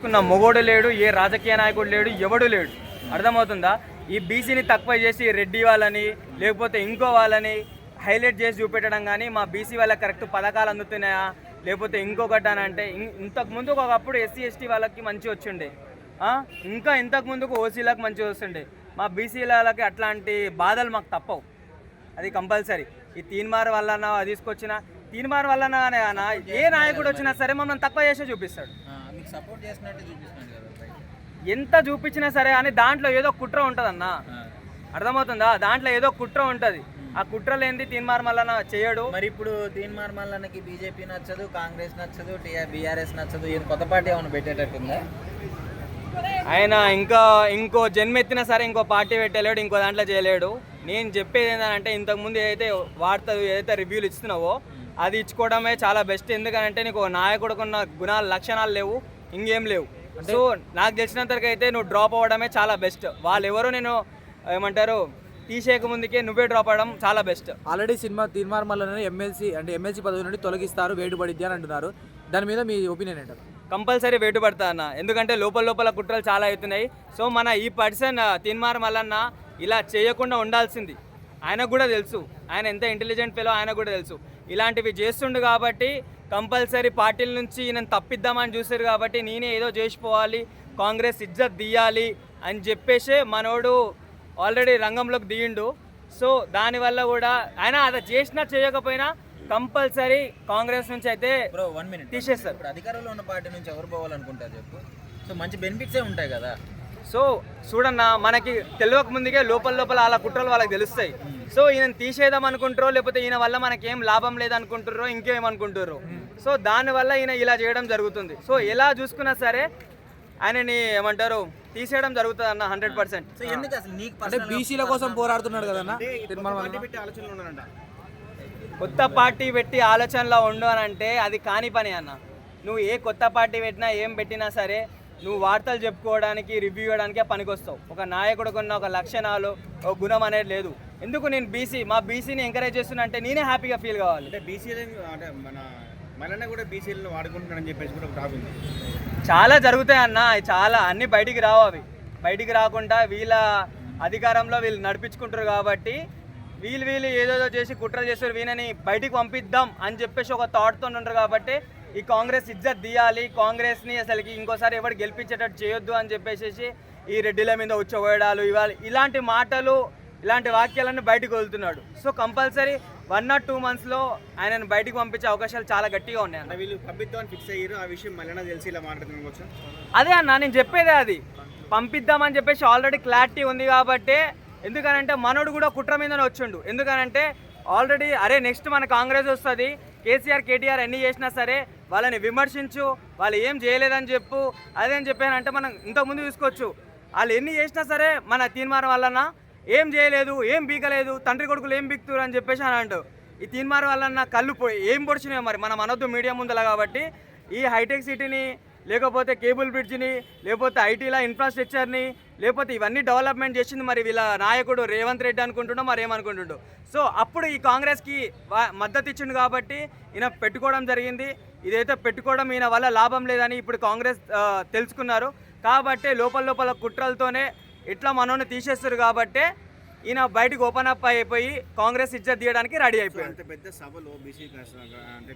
తీసుకున్న మొగోడు లేడు ఏ రాజకీయ నాయకుడు లేడు ఎవడు లేడు. అర్థమవుతుందా? ఈ బీసీని తక్కువ చేసి రెడ్డి వాళ్ళని లేకపోతే ఇంకో వాళ్ళని హైలైట్ చేసి చూపెట్టడం కానీ మా బీసీ వాళ్ళకి కరెక్ట్ పథకాలు అందుతున్నాయా? లేకపోతే ఇంకొకటి అని అంటే ఇంతకు ముందు ఒకప్పుడు ఎస్సీ ఎస్టీ వాళ్ళకి మంచి వచ్చిండే. ఇంకా ఇంతకు ముందుకు ఓసీలకు మంచి వస్తుండే. మా బీసీ వాళ్ళకి అట్లాంటి బాధలు మాకు తప్పవు. అది కంపల్సరీ. ఈ తీన్మార్ వల్ల తీసుకొచ్చిన తీన్మార్ వల్ల ఏ నాయకుడు వచ్చినా సరే మమ్మల్ని తక్కువ చేసే చూపిస్తాడు. మీకు సపోర్ట్ చేసినట్టు చూపిస్తున్నాడు కదా బయట. ఎంత చూపించినా సరే అని దాంట్లో ఏదో కుట్ర ఉంటుందన్న. అర్థమవుతుందా? దాంట్లో ఏదో కుట్ర ఉంటుంది. ఆ కుట్ర లేనిది తీన్మార్ మల్లన్న చేయడు. మరి ఇప్పుడు దీని మార్మల్లకి బీజేపీ నచ్చదు కాంగ్రెస్ నచ్చదు బీఆర్ఎస్ నచ్చదు ఇది కొత్త పార్టీ ఏమైనా పెట్టేటట్టుందా? ఆయన ఇంకా ఇంకో జన్మెత్తినా సరే ఇంకో పార్టీ పెట్టలేడు ఇంకో దాంట్లో చేయలేడు. నేను చెప్పేది ఏంటంటే ఇంతకుముందు ఏదైతే వార్తలు ఏదైతే రివ్యూలు ఇస్తున్నావో అది ఇచ్చుకోవడమే చాలా బెస్ట్ ఎందుకంటే నీకు నాయకుడికి ఉన్న గుణాలు లక్షణాలు లేవు ఇంకేం లేవు. సో నాకు తెలిసినంతవరకు అయితే నువ్వు డ్రాప్ అవ్వడమే చాలా బెస్ట్ వాళ్ళు ఎవరు నేను ఏమంటారు తీసేయక ముందుకే నువ్వే డ్రాప్ అవ్వడం చాలా బెస్ట్ ఆల్రెడీ సినిమా తీర్మార్ మల్లనే ఎమ్మెల్సీ అంటే ఎమ్మెల్సీ పదవి నుండి తొలగిస్తారు వేడుపడిద్ది అని అంటున్నారు. దాని మీద మీ ఒపీనియన్ ఏంటారు కంపల్సరీ వెయిట్ పడతా అన్న. ఎందుకంటే లోపల లోపల కుట్రలు చాలా అవుతున్నాయి. సో మన ఈ పర్సన్ తిన్మార్ మల్లన్న ఇలా చేయకుండా ఉండాల్సింది. ఆయనకు కూడా తెలుసు. ఆయన ఎంత ఇంటెలిజెంట్ ఫెలో ఆయనకు కూడా తెలుసు. ఇలాంటివి చేస్తుండు కాబట్టి కంపల్సరీ పార్టీల నుంచి నేను తప్పిద్దామని చూసారు కాబట్టి నేనే ఏదో చేసిపోవాలి కాంగ్రెస్ ఇజ్జత్ తీయాలి అని చెప్పేసి మనోడు ఆల్రెడీ రంగంలోకి దిగిండు. సో దానివల్ల కూడా ఆయన అది చేసినా చేయకపోయినా కంపల్సరీ కాంగ్రెస్ నుంచి అయితే వన్ మినిట్ తీసేస్తారు. అధికారంలో ఉన్న పార్టీ నుంచి ఎవరు పోవాలనుకుంటారు చెప్పు? సో మంచి బెనిఫిట్సే ఉంటాయి కదా. సో చూడన్న మనకి తెలియక ముందుకే లోపల లోపల అలా కుట్రలు వాళ్ళకి తెలుస్తాయి. సో ఈయన తీసేద్దాం అనుకుంటారో లేకపోతే ఈయన వల్ల మనకేం లాభం లేదనుకుంటారో ఇంకేం అనుకుంటారో సో దానివల్ల ఈయన ఇలా చేయడం జరుగుతుంది. సో ఎలా చూసుకున్నా సరే ఆయనని ఏమంటారు తీసేయడం జరుగుతుంది అన్న హండ్రెడ్ పర్సెంట్. సో ఎందుకు అసలు నీకు అంటే బీసీల కోసం పోరాడుతున్నాడు కదన్నా? కొత్త పార్టీ పెట్టి ఆలోచనలో ఉండు అని అంటే అది కాని పని అన్న. నువ్వు ఏ కొత్త పార్టీ పెట్టినా ఏం పెట్టినా సరే నువ్వు వార్తలు చెప్పుకోవడానికి రివ్యూ ఇవ్వడానికే పనికొస్తావు. ఒక నాయకుడు కొన్న ఒక లక్షణాలు ఒక గుణం అనేది లేదు. ఎందుకు నేను బీసీ మా బీసీని ఎంకరేజ్ చేస్తున్నా అంటే నేనే హ్యాపీగా ఫీల్ కావాలి. అంటే బీసీలు అంటే మన మననే కూడా బీసీలను వాడుకుంటున్నాడని చెప్పేసి కూడా ఒక ఉంది. చాలా జరుగుతాయి అన్న చాలా అన్ని బయటికి రావు అవి. బయటికి రాకుండా వీళ్ళ అధికారంలో వీళ్ళు నడిపించుకుంటారు కాబట్టి వీళ్ళు వీళ్ళు ఏదేదో చేసి కుట్రలు చేస్తారు వీళ్ళని బయటికి పంపిద్దాం అని చెప్పేసి ఒక థాట్తో ఉంటారు కాబట్టి ఈ కాంగ్రెస్ ఇజ్జత్ తీయాలి కాంగ్రెస్ని అసలుకి ఇంకోసారి ఎవరు గెలిపించేటట్టు చేయొద్దు అని చెప్పేసి ఈ రెడ్డిల మీద వచ్చేవేయడాలు ఇవాళ ఇలాంటి మాటలు ఇలాంటి వాక్యాలన్నీ బయటకు వదులుతున్నాడు. So compulsory one not two మంత్స్లో ఆయనను బయటికి పంపించే అవకాశాలు చాలా గట్టిగా ఉన్నాయి అన్న. వీళ్ళు పంపిద్దామని ఫిక్స్ అయ్యారు. ఆ విషయం మళ్ళీ తెలిసి ఇలా మాట్లాడుతున్నాంవచ్చు అదే అన్న నేను చెప్పేదే అది. పంపిద్దామని చెప్పేసి ఆల్రెడీ క్లారిటీ ఉంది కాబట్టి ఎందుకనంటే మనోడు కూడా కుట్ర మీదనే వచ్చిండు. ఎందుకనంటే ఆల్రెడీ అరే నెక్స్ట్ మన కాంగ్రెస్ వస్తుంది. కేసీఆర్ కేటీఆర్ ఎన్ని చేసినా సరే వాళ్ళని విమర్శించు వాళ్ళు ఏం చేయలేదని చెప్పు అదేం చెప్పానంటే మనం ఇంతకుముందు చూసుకోవచ్చు. వాళ్ళు ఎన్ని చేసినా సరే మన తీర్మానం వలన ఏం చేయలేదు ఏం బీకలేదు తండ్రి కొడుకులు ఏం బీక్తురు అని చెప్పేసి అని అంటూ ఈ తీన్మార్ వలన కళ్ళు పోయి ఏం పొడిచినాయో మరి మనం అనొద్దు మీడియా ముందల కాబట్టి ఈ హైటెక్ సిటీని లేకపోతే కేబుల్ బ్రిడ్జ్ని లేకపోతే ఐటీలా ఇన్ఫ్రాస్ట్రక్చర్ని లేకపోతే ఇవన్నీ డెవలప్మెంట్ చేసింది మరి వీళ్ళ నాయకుడు రేవంత్ రెడ్డి అనుకుంటుండో మరి ఏమనుకుంటుండో సో అప్పుడు ఈ కాంగ్రెస్కి మద్దతు ఇచ్చిండు కాబట్టి ఈయన పెట్టుకోవడం జరిగింది. ఇదైతే పెట్టుకోవడం ఈయన వల్ల లాభం లేదని ఇప్పుడు కాంగ్రెస్ తెలుసుకున్నారు. కాబట్టి లోపల లోపల కుట్రలతోనే ఇట్లా మనోని తీసేస్తారు కాబట్టి ఈయన బయటకు ఓపెన్ అప్ అయిపోయి కాంగ్రెస్ ఇజ్జత్ తీయడానికి రెడీ అయిపోయింది పెద్ద సభలో బీసీ అంటే